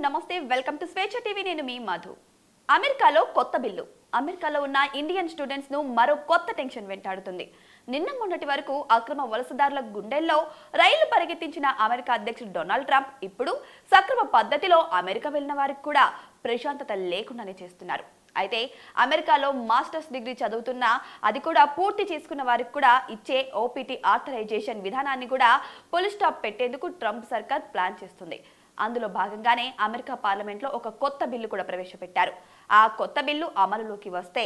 నమస్తే welcome to స్వేచ్ఛ TV. నేను మీ మధు. అమెరికాలో కొత్త బిల్లు. అమెరికాలో ఉన్న ఇండియన్ స్టూడెంట్స్ను మరో కొత్త టెన్షన్ వెంటాడుతుంది. నిన్న మొన్నటి వరకు అక్రమ వలసదారుల గుండెల్లో రైళ్ళు పరిగెత్తించిన అమెరికా అధ్యక్షుడు డొనాల్డ్ ట్రంప్ ఇప్పుడు సక్రమ పద్ధతిలో అమెరికా వెళ్ళిన వారికి కూడా ప్రశాంతత లేకుండానే చేస్తున్నారు. అయితే అమెరికాలో మాస్టర్స్ డిగ్రీ చదువుతున్న అది కూడా పూర్తి చేసుకున్న వారికి కూడా ఇచ్చే ఓపీటీ ఆథరైజేషన్ విధానాన్ని కూడా పులిస్టాప్ పెట్టేందుకు ట్రంప్ సర్కార్ ప్లాన్ చేస్తుంది. అందులో భాగంగానే అమెరికా పార్లమెంట్లో ఒక కొత్త బిల్లు కూడా ప్రవేశపెట్టారు. ఆ కొత్త బిల్లు అమలులోకి వస్తే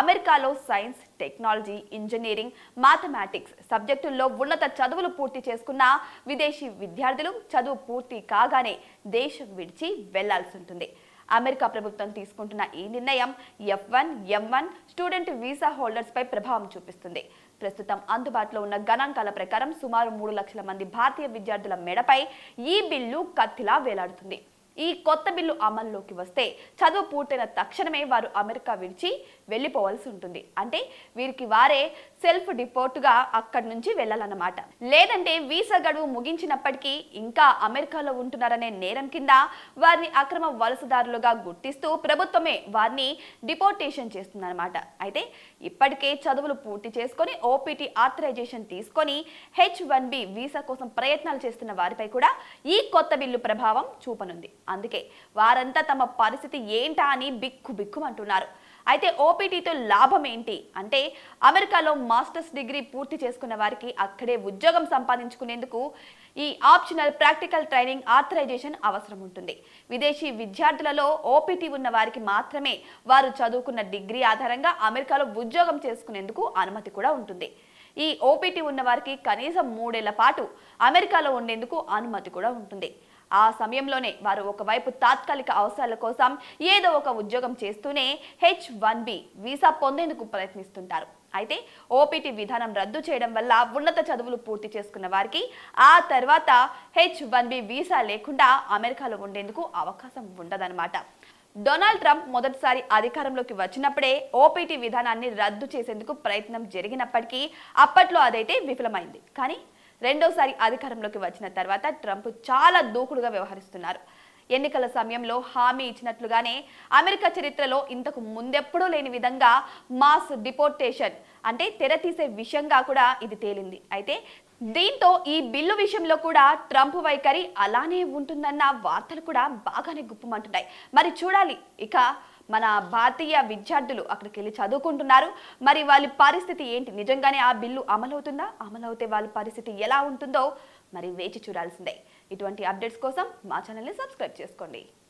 అమెరికాలో సైన్స్ టెక్నాలజీ ఇంజనీరింగ్ మ్యాథమెటిక్స్ సబ్జెక్టుల్లో ఉన్నత చదువులు పూర్తి చేసుకున్న విదేశీ విద్యార్థులు చదువు పూర్తి కాగానే దేశం విడిచి వెళ్ళాల్సి ఉంటుంది. అమెరికా ప్రభుత్వం తీసుకుంటున్న ఈ నిర్ణయం F one M one student visa holders పై ప్రభావం చూపిస్తుంది. ప్రస్తుతం అందుబాటులో ఉన్న గణాంకాల ప్రకారం సుమారు మూడు లక్షల మంది భారతీయ విద్యార్థుల మెడపై ఈ బిల్లు కత్తిలా వేలాడుతుంది. ఈ కొత్త బిల్లు అమల్లోకి వస్తే చదువు పూర్తయిన తక్షణమే వారు అమెరికా విడిచి వెళ్ళిపోవాల్సి ఉంటుంది. అంటే వీరికి వారే సెల్ఫ్ డిపోర్ట్గా అక్కడి నుంచి వెళ్ళాలన్నమాట. లేదంటే వీసా గడువు ముగించినప్పటికీ ఇంకా అమెరికాలో ఉంటున్నారనే నేరం కింద వారిని అక్రమ వలసదారులుగా గుర్తిస్తూ ప్రభుత్వమే వారిని డిపోర్టేషన్ చేస్తుందన్నమాట. అయితే ఇప్పటికే చదువులు పూర్తి చేసుకొని ఓపీటీ ఆథరైజేషన్ తీసుకొని హెచ్ వన్ బి వీసా కోసం ప్రయత్నాలు చేస్తున్న వారిపై కూడా ఈ కొత్త బిల్లు ప్రభావం చూపనుంది. అందుకే వారంతా తమ పరిస్థితి ఏంటా అని బిక్కు బిక్కుమంటున్నారు అయితే ఓపీటీతో లాభం ఏంటి? అంటే అమెరికాలో మాస్టర్స్ డిగ్రీ పూర్తి చేసుకున్న వారికి అక్కడే ఉద్యోగం సంపాదించుకునేందుకు ఈ ఆప్షనల్ ప్రాక్టికల్ ట్రైనింగ్ ఆథరైజేషన్ అవసరం ఉంటుంది. విదేశీ విద్యార్థులలో ఓపీటీ ఉన్న వారికి మాత్రమే వారు చదువుకున్న డిగ్రీ ఆధారంగా అమెరికాలో ఉద్యోగం చేసుకునేందుకు అనుమతి కూడా ఉంటుంది. ఈ ఓపీటీ ఉన్న వారికి కనీసం మూడేళ్ళ పాటు అమెరికాలో ఉండేందుకు అనుమతి కూడా ఉంటుంది. ఆ సమయంలోనే వారు ఒకవైపు తాత్కాలిక అవసరాల కోసం ఏదో ఒక ఉద్యోగం చేస్తూనే హెచ్ వన్ బి వీసా పొందేందుకు ప్రయత్నిస్తుంటారు. అయితే ఓపీటీ విధానం రద్దు చేయడం వల్ల ఉన్నత చదువులు పూర్తి చేసుకున్న వారికి ఆ తర్వాత హెచ్ వన్ బి వీసా లేకుండా అమెరికాలో ఉండేందుకు అవకాశం ఉండదన్నమాట. డొనాల్డ్ ట్రంప్ మొదటిసారి అధికారంలోకి వచ్చినప్పుడే ఓపీటీ విధానాన్ని రద్దు చేసేందుకు ప్రయత్నం జరిగినప్పటికీ అప్పట్లో అదైతే విఫలమైంది. కానీ రెండోసారి అధికారంలోకి వచ్చిన తర్వాత ట్రంప్ చాలా దూకుడుగా వ్యవహరిస్తున్నారు. ఎన్నికల సమయంలో హామీ ఇచ్చినట్లుగానే అమెరికా చరిత్రలో ఇంతకు ముందెప్పుడూ లేని విధంగా మాస్ డిపోర్టేషన్ అంటే తెర తీసే విషయంగా కూడా ఇది తేలింది. అయితే దీంతో ఈ బిల్లు విషయంలో కూడా ట్రంప్ వైఖరి అలానే ఉంటుందన్న వార్తలు కూడా బాగానే గుప్పమంటున్నాయి. మరి చూడాలి. ఇక మన భారతీయ విద్యార్థులు అక్కడికి వెళ్ళి చదువుకుంటున్నారు. మరి వాళ్ళ పరిస్థితి ఏంటి? నిజంగానే ఆ బిల్లు అమలవుతుందా? అమలవుతే వాళ్ళ పరిస్థితి ఎలా ఉంటుందో మరి వేచి చూడాల్సిందే. ఇటువంటి అప్డేట్స్ కోసం మా ఛానల్ని సబ్స్క్రైబ్ చేసుకోండి.